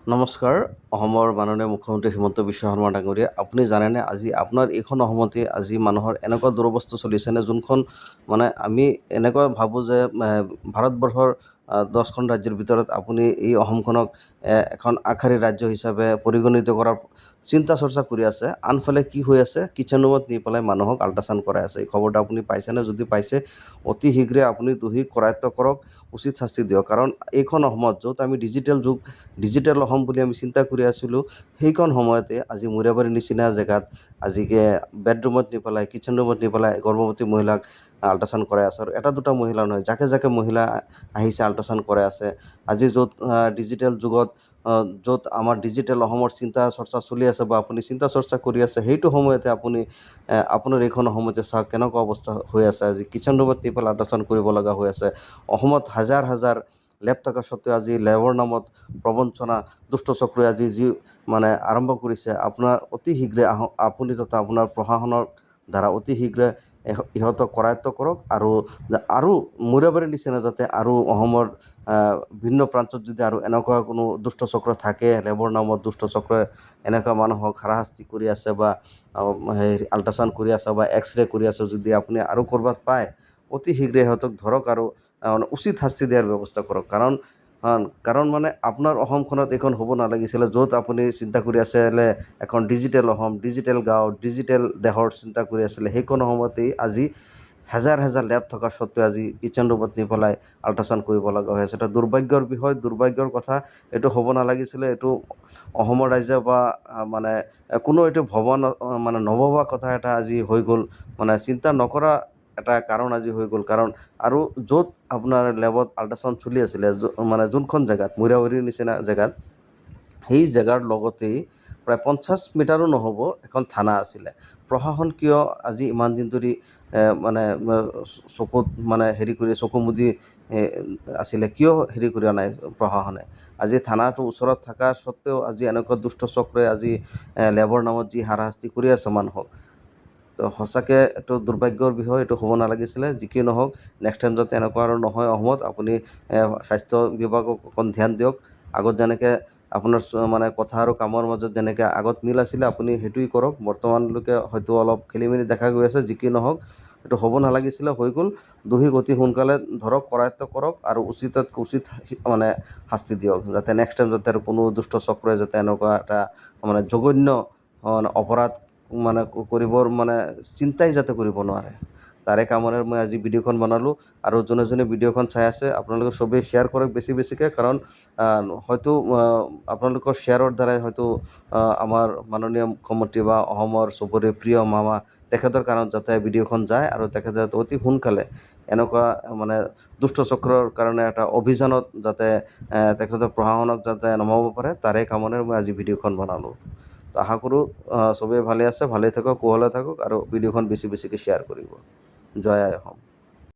নমস্কাৰ, অসমৰ মাননীয় মুখ্যমন্ত্ৰী হিমন্ত বিশ্ব শৰ্মা ডাঙৰীয়া। আপুনি জানেনে আজি আপোনাৰ এইখন অসমতে আজি মানুহৰ এনেকুৱা দুৰৱস্থা চলিছেনে যোনখন মানে আমি এনেকুৱা ভাবোঁ যে ভাৰতবৰ্ষৰ দহখন ৰাজ্যৰ ভিতৰত আপুনি এই অসমখনক এখন আগশাৰী ৰাজ্য হিচাপে পৰিগণিত কৰাৰ চিন্তা চৰ্চা কৰি আছে। আনফালে কি হৈ আছে কিচেন ৰুমত নি পেলাই মানুহক আল্ট্ৰাচাউণ্ড কৰাই আছে। এই খবৰটো আপুনি পাইছেনে? যদি পাইছে, অতি শীঘ্ৰে আপুনি দোষীক কৰায়ত্ব কৰক, উচিত শাস্তি দিয়ক। কাৰণ এইখন অসমত য'ত আমি ডিজিটেল যুগ, ডিজিটেল অসম বুলি আমি চিন্তা কৰি আছিলোঁ, সেইখন সময়তে আজি মৰিয়াবাৰীৰ নিচিনা জেগাত, আজিকে বেডৰুমত নি পেলাই কিচেন ৰুমত নি পেলাই গৰ্ভৱতী মহিলাক আল্ট্ৰাচাউণ্ড কৰাই আছে। আৰু এটা দুটা মহিলা নহয় জাকে জাকে মহিলা আহিছে আল্ট্ৰাচাউণ্ড কৰাই আছে। আজি য'ত ডিজিটেল যুগত য'ত আমাৰ ডিজিটেল অসমৰ চিন্তা চৰ্চা চলি আছে বা আপুনি চিন্তা চৰ্চা কৰি আছে, সেইটো সময়তে আপুনি আপোনাৰ এইখন অসমতে চাওক কেনেকুৱা অৱস্থা হৈ আছে। আজি কিচেন ৰুমত নি পেলাই আল্ট্ৰাচাউণ্ড কৰিব লগা হৈ আছে। অসমত হাজাৰ হাজাৰ লেব থকা স্বত্বেও আজি লেবৰ নামত প্ৰবঞ্চনা দুষ্ট চক্ৰই আজি যি মানে আৰম্ভ কৰিছে, আপোনাৰ অতি শীঘ্ৰে আহ, আপুনি তথা আপোনাৰ প্ৰশাসনৰ দ্বাৰা অতি শীঘ্ৰে ইহঁতক কৰায়ত্ব কৰক আৰু আৰু মৰিয়াবাৰীৰ নিচিনা যাতে আৰু অসমৰ ভিন্ন প্ৰান্তত যদি আৰু এনেকুৱা কোনো দুষ্ট চক্ৰ থাকে, লেবৰ নামত দুষ্ট চক্ৰই এনেকুৱা মানুহক হাৰাশাস্তি কৰি আছে বা হেৰি, আল্ট্ৰাচাউণ্ড কৰি আছে বা এক্স ৰে কৰি আছে, যদি আপুনি আৰু ক'ৰবাত পায়, অতি শীঘ্ৰে সিহঁতক ধৰক আৰু উচিত শাস্তি দিয়াৰ ব্যৱস্থা কৰক। কাৰণ কাৰণ মানে আপোনাৰ অসমখনত এইখন হ'ব নালাগিছিলে, য'ত আপুনি চিন্তা কৰি আছিলে, এখন ডিজিটেল অসম ডিজিটেল গাঁও ডিজিটেল দেশৰ চিন্তা কৰি আছিলে, সেইখন অসমতেই আজি হেজাৰ হেজাৰ লেব থকা স্বত্বেও আজি কিচেন ৰুমত নি পেলাই আল্ট্ৰাচাউণ্ড কৰিব লগা হৈ আছে। এটা দুৰ্ভাগ্যৰ বিষয়, দুৰ্ভাগ্যৰ কথা, এইটো হ'ব নালাগিছিলে, এইটো অসমৰ ৰাইজে বা মানে কোনো এইটো ভবা মানে নভবা কথা এটা আজি হৈ গ'ল। মানে চিন্তা নকৰা এটা কাৰণ আজি হৈ গ'ল। কাৰণ আৰু য'ত আপোনাৰ লেবত আল্ট্ৰাচাউণ্ড চলি আছিলে মানে যোনখন জেগাত মৰিয়াবাৰীৰ নিচিনা জেগাত, সেই জেগাৰ লগতেই প্ৰায় পঞ্চাছ মিটাৰো নহ'ব এখন থানা আছিলে। প্ৰশাসন কিয় আজি ইমান দিন ধৰি মানে চকুত মানে হেৰি কৰি, চকু মুদি আছিলে, কিয় হেৰি কৰা নাই প্ৰশাসনে? আজি থানাটো ওচৰত থকা স্বত্বেও আজি এনেকুৱা দুষ্ট চক্ৰই আজি লেবৰ নামত যি হাৰাশাস্তি কৰি আছে মানুহক তো সঁচাকৈ এইটো দুৰ্ভাগ্যৰ বিষয়, এইটো হ'ব নালাগিছিলে, যি কি নহওক নেক্সট টাইম যাতে এনেকুৱা আৰু নহয় অসমত, আপুনি স্বাস্থ্য বিভাগক অকণ ধ্যান দিয়ক। আগত যেনেকৈ আপোনাৰ মানে কথা আৰু কামৰ মাজত যেনেকৈ আগত মিল আছিলে, আপুনি সেইটোৱেই কৰক। বৰ্তমানলৈকে হয়তো অলপ খেলি মেলি দেখা গৈ আছে, যি কি নহওক, এইটো হ'ব নালাগিছিলে, হৈ গ'ল। দোষীক অতি সোনকালে ধৰক কৰায়ত্ব কৰক আৰু উচিততকৈ উচিত মানে শাস্তি দিয়ক, যাতে নেক্সট টাইম যাতে আৰু কোনো দুষ্ট চক্ৰই যাতে এনেকুৱা এটা মানে জঘন্য অপৰাধ মানে কৰিবৰ মানে চিন্তাই যাতে কৰিব নোৱাৰে। তাৰে কামৰে মই আজি ভিডিঅ'খন বনালোঁ আৰু যোনে যোনে ভিডিঅ'খন চাই আছে, আপোনালোকে চবেই শ্বেয়াৰ কৰক বেছি বেছিকৈ কাৰণ হয়তো আপোনালোকৰ শ্বেয়াৰৰ দ্বাৰাই হয়তো আমাৰ মাননীয় মুখ্যমন্ত্ৰী বা অসমৰ চবৰে প্ৰিয় মামা, তেখেতৰ কাৰণত যাতে ভিডিঅ'খন যায় আৰু তেখেতে যাতে অতি সোনকালে এনেকুৱা মানে দুষ্ট চক্ৰৰ কাৰণে এটা অভিযানত যাতে তেখেতৰ প্ৰশাসনক যাতে নমাব পাৰে, তাৰে কামৰে মই আজি ভিডিঅ'খন বনালোঁ। তো আশা কৰোঁ চবেই ভালে আছে, ভালে থাকক কুশলে থাকক, আৰু ভিডিঅ'খন বেছি বেছিকৈ শ্বেয়াৰ কৰিব। জয় আই অসম।